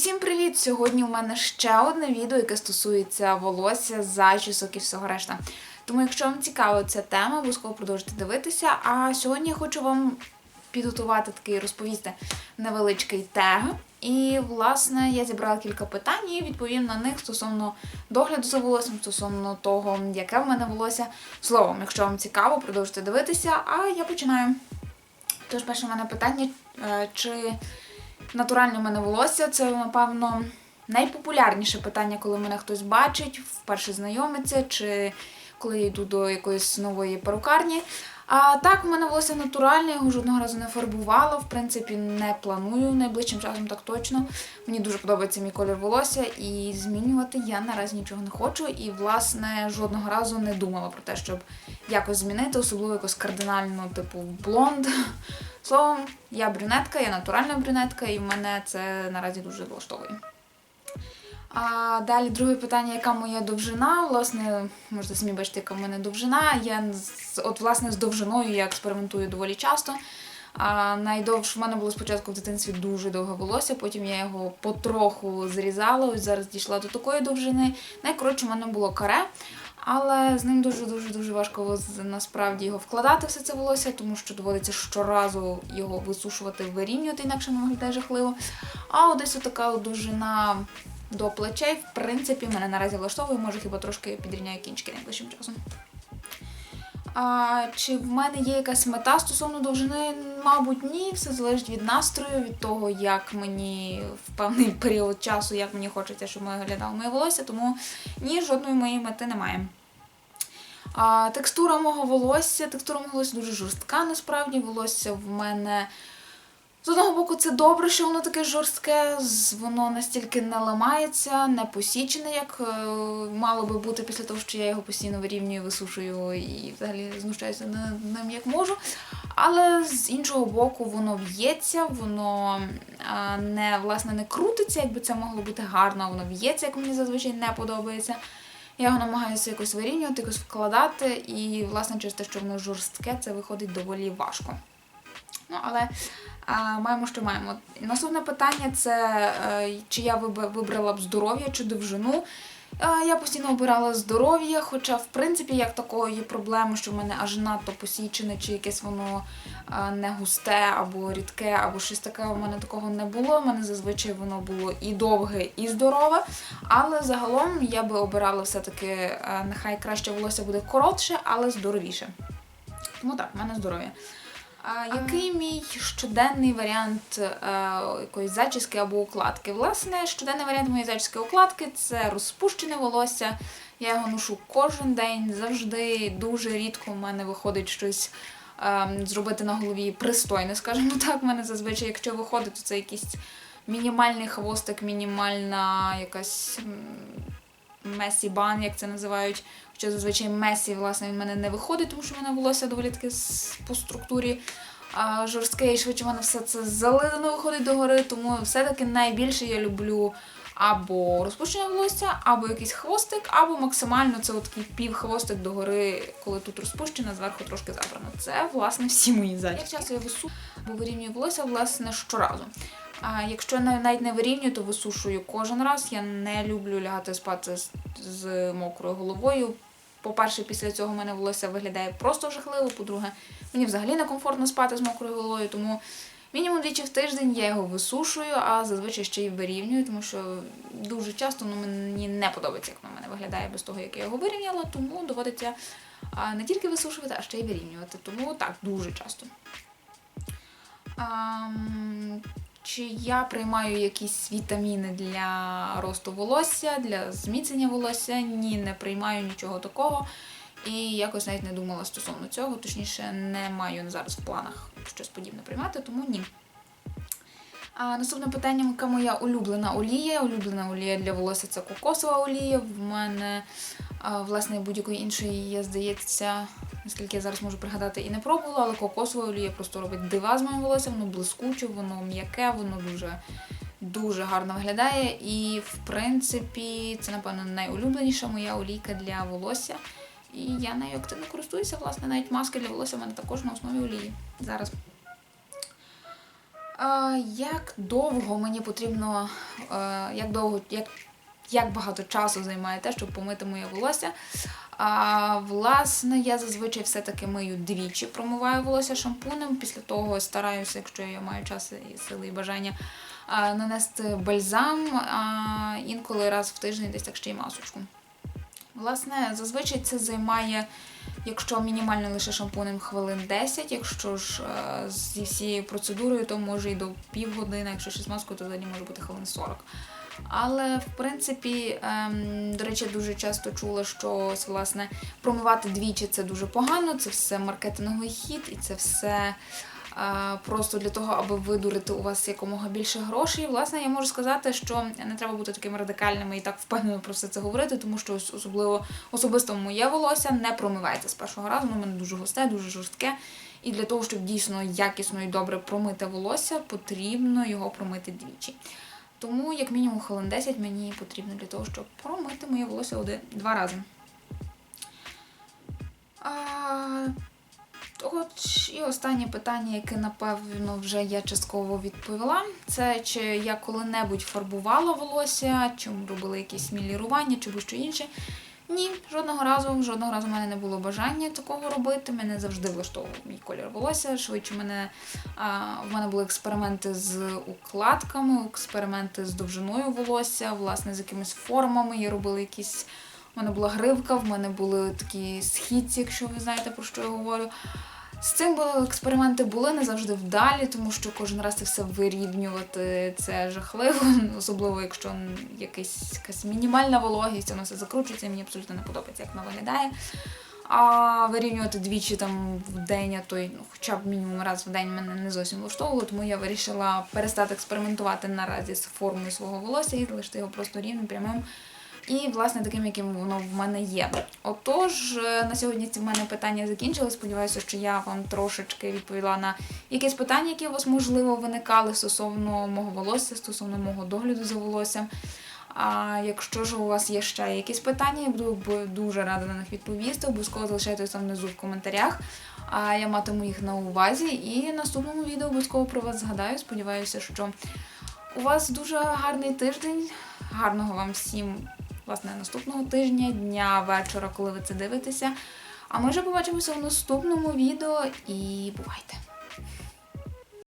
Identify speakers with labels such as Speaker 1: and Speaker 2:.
Speaker 1: Усім привіт! Сьогодні у мене ще одне відео, яке стосується волосся, зачісок і всього решта. Тому, якщо вам цікава ця тема, обов'язково продовжуйте дивитися. А сьогодні я хочу вам підготувати такий розповісти невеличкий тег. І, власне, я зібрала кілька питань і відповім на них стосовно догляду за волоссям, стосовно того, яке в мене волосся. Словом, якщо вам цікаво, продовжуйте дивитися, а я починаю. Тож, перше в мене питання, е, чи натуральне в мене волосся це, напевно, найпопулярніше питання, коли мене хтось бачить, вперше знайомиться, чи коли я йду до якоїсь нової перукарні. А так, у мене волосся натуральне, його жодного разу не фарбувала. В принципі, не планую найближчим часом так точно. Мені дуже подобається мій колір волосся, і змінювати я наразі нічого не хочу. І, власне, жодного разу не думала про те, щоб якось змінити, особливо якось кардинально, типу блонд. Словом, я брюнетка, я натуральна брюнетка, і в мене це наразі дуже влаштовує. А далі друге питання, яка моя довжина? Власне, можете самі бачити, яка в мене довжина. Я от власне з довжиною я експериментую доволі часто. А найдовше в мене було спочатку в дитинстві дуже довге волосся, потім я його потроху зрізала. Ось зараз дійшла до такої довжини. Найкоротше, в мене було каре. Але з ним дуже дуже важко насправді його вкладати все це волосся, тому що доводиться щоразу його висушувати, вирівнювати, інакше воно виглядає жахливо. А от десь така довжина до плечей, в принципі, мене наразі влаштовує, може хіба трошки підрівняю кінчики найближчим часом. А, чи в мене є якась мета стосовно довжини? Мабуть, ні. Все залежить від настрою, від того, як мені в певний період часу, як мені хочеться, щоб моє виглядало моє волосся, тому ні, жодної моєї мети немає. А, текстура мого волосся, текстура мого волосся дуже жорстка, насправді. Волосся в мене з одного боку, це добре, що воно таке жорстке, воно настільки не ламається, не посічене, як е, мало би бути після того, що я його постійно вирівнюю, висушую і взагалі знущаюся ним як можу. Але з іншого боку, воно в'ється, воно не, власне, не крутиться, якби це могло бути гарно, воно в'ється, як мені зазвичай не подобається. Я його намагаюся якось вирівнювати, якось вкладати, і, власне, через те, що воно жорстке, це виходить доволі важко. Ну, але а, маємо, що маємо. Наступне питання це е, чи я вибрала б здоров'я чи довжину. Е, Я постійно обирала здоров'я, хоча, в принципі, як такої проблеми, що в мене аж надто посічене, чи якесь воно е, не густе або рідке, або щось таке, у мене такого не було. У мене зазвичай воно було і довге, і здорове. Але загалом я би обирала все-таки, нехай краще волосся буде коротше, але здоровіше. Тому так, в мене здоров'я. А який мій щоденний варіант е, якоїсь зачіски або укладки? Власне, щоденний варіант моєї зачіски укладки це розпущене волосся. Я його ношу кожен день, завжди. Дуже рідко в мене виходить щось ем, зробити на голові пристойне, скажімо так. В мене зазвичай, якщо виходить, то це якийсь мінімальний хвостик, мінімальна якась м, месі бан, як це називають. Хоча зазвичай месі, власне, він в мене не виходить, тому що в мене волосся доволі таке по структурі а, жорстке, і швидше в мене все це зализано виходить догори, тому все-таки найбільше я люблю або розпущення волосся, або якийсь хвостик, або максимально це такий півхвостик догори, коли тут розпущено, зверху трошки забрано. Це, власне, всі мої зачіски. Як часто я вису, бо вирівнюю волосся, власне, щоразу. А якщо навіть не вирівнюю, то висушую кожен раз. Я не люблю лягати спати з, з мокрою головою. По-перше, після цього в мене волосся виглядає просто жахливо. По-друге, мені взагалі некомфортно спати з мокрою головою, тому мінімум двічі в тиждень я його висушую, а зазвичай ще й вирівнюю, тому що дуже часто ну, мені не подобається, як в мене виглядає без того, як я його вирівняла, тому доводиться не тільки висушувати, а ще й вирівнювати. Тому так, дуже часто. Чи я приймаю якісь вітаміни для росту волосся, для зміцнення волосся? Ні, не приймаю нічого такого. І якось навіть не думала стосовно цього, точніше, не маю зараз в планах щось подібне приймати, тому ні. А наступне питання, яка моя улюблена олія. Улюблена олія для волосся це кокосова олія. В мене, власне, будь-якої іншої, я здається, наскільки я зараз можу пригадати, і не пробувала, але кокосова олія просто робить дива з моїм волоссям, воно блискуче, воно м'яке, воно дуже, дуже гарно виглядає. І, в принципі, це, напевно, найулюбленіша моя олійка для волосся. І я нею активно користуюся, власне, навіть маски для волосся в мене також на основі олії. Зараз. Як довго мені потрібно е, як довго, як, як багато часу займає те, щоб помити моє волосся. А, власне, я зазвичай все-таки мию двічі, промиваю волосся шампунем. Після того стараюся, якщо я маю час і сили і бажання, а, нанести бальзам, а, інколи раз в тиждень десь так ще й масочку. Власне, зазвичай це займає, якщо мінімально лише шампунем хвилин 10, якщо ж е, зі всією процедурою, то може і до півгодини, якщо ще з маскою, то тоді може бути хвилин 40. Але в принципі, ем, до речі, дуже часто чула, що власне промивати двічі це дуже погано, це все маркетинговий хід, і це все е, просто для того, аби видурити у вас якомога більше грошей. Власне, я можу сказати, що не треба бути такими радикальними і так впевнено про все це говорити, тому що особливо особисто моє волосся не промивається з першого разу. Воно мене дуже густе, дуже жорстке. І для того, щоб дійсно якісно і добре промити волосся, потрібно його промити двічі. Тому, як мінімум, хвилин 10 мені потрібно для того, щоб промити моє волосся один, два рази. А, от і останнє питання, яке, напевно, вже я частково відповіла, це чи я коли-небудь фарбувала волосся, чи робила якісь мілірування, чи будь-що інше. Ні, жодного разу, жодного разу в мене не було бажання такого робити. Мене завжди влаштовував мій колір волосся. Швидше мене а, в мене були експерименти з укладками, експерименти з довжиною волосся, власне, з якимись формами. Я робила якісь. У мене була гривка, в мене були такі східці, якщо ви знаєте про що я говорю. З цим були експерименти були не завжди вдалі, тому що кожен раз це все вирівнювати це жахливо, особливо якщо якась, якась мінімальна вологість, воно все закручується, і мені абсолютно не подобається, як воно виглядає. А вирівнювати двічі там в день, а то й ну, хоча б мінімум раз в день мене не зовсім влаштовувало, тому я вирішила перестати експериментувати наразі з формою свого волосся і залишити його просто рівним, прямим. І, власне, таким, яким воно в мене є. Отож, е, на сьогодні ці в мене питання закінчили. Сподіваюся, що я вам трошечки відповіла на якісь питання, які у вас, можливо, виникали стосовно мого волосся, стосовно мого догляду за волоссям. А якщо ж у вас є ще якісь питання, я буду дуже рада на них відповісти. Обов'язково залишайтеся внизу в коментарях. А я матиму їх на увазі. І в наступному відео обов'язково про вас згадаю. Сподіваюся, що у вас дуже гарний тиждень. Гарного вам всім власне наступного тижня, дня, вечора, коли ви це дивитеся. А ми вже побачимося в наступному відео і бувайте!